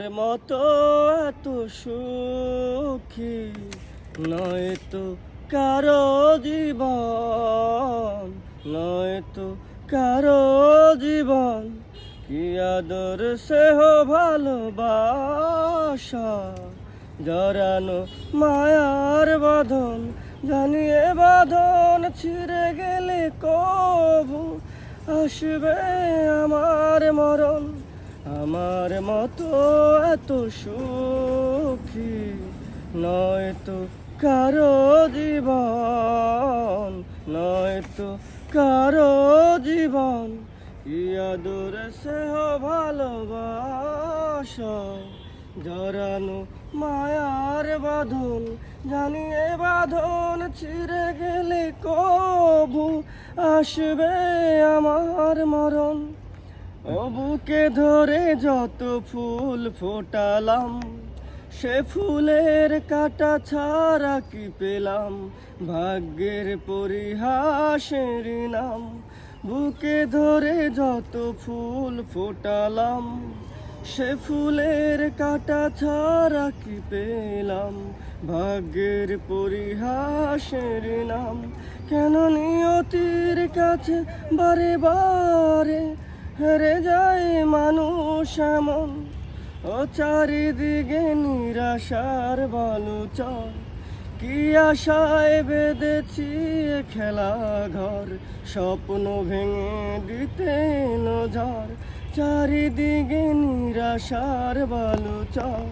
আমার মতো এত সুখী নয় তো কারও জীবন, নয় তো কারও জীবন। কি আদর, সেহ, ভালোবাসা, জড়ানো মায়ার বাঁধন জানিয়ে বাঁধন ছিঁড়ে গেলে কবু, আসবে আমার মরণ। আমার মতো এত সুখী নয় তো কারও জীবন, নয় তো কারও জীবন। ইয়াদুর সেহ ভালোবাস, জড়ানো মায়ার বাঁধন। জানিয়ে বাঁধন ছিঁড়ে গেলে কবু, আসবে আমার মরণ। ও বুকে ধরে যত ফুল ফোটালাম, সে ফুলের কাটা ছাড়া কি পেলাম? ভাগ্যের পরিহাসের নাম, বুকে ধরে যত ফুল ফোটালাম, সে ফুলের কাটা ছাড়া কি পেলাম? ভাগ্যের পরিহাসের নাম, কেন নিয়তির কাছে বারে বারে হেরে যায় মানুষ এমন। ও চারিদিকে নিরাশার বালুচর। কি আশায় বেঁধেছি খেলা ঘর। স্বপ্ন ভেঙে দিতে নজর চারিদিকে নিরাশার বালুচর।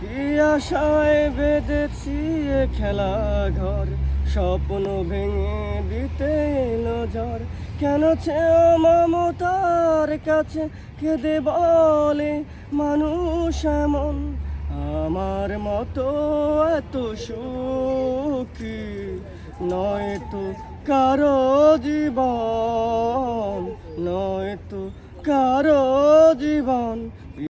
কি আশায় বেঁধেছি খেলা ঘর। স্বপ্ন ভেঙে দিতে নজর কেন চেয়েও মমতার কাছে খেদে বলে মানুষ এমন? আমার মতো এত সুখী নয় তো কারও জীবন, নয় তো কারও জীবন।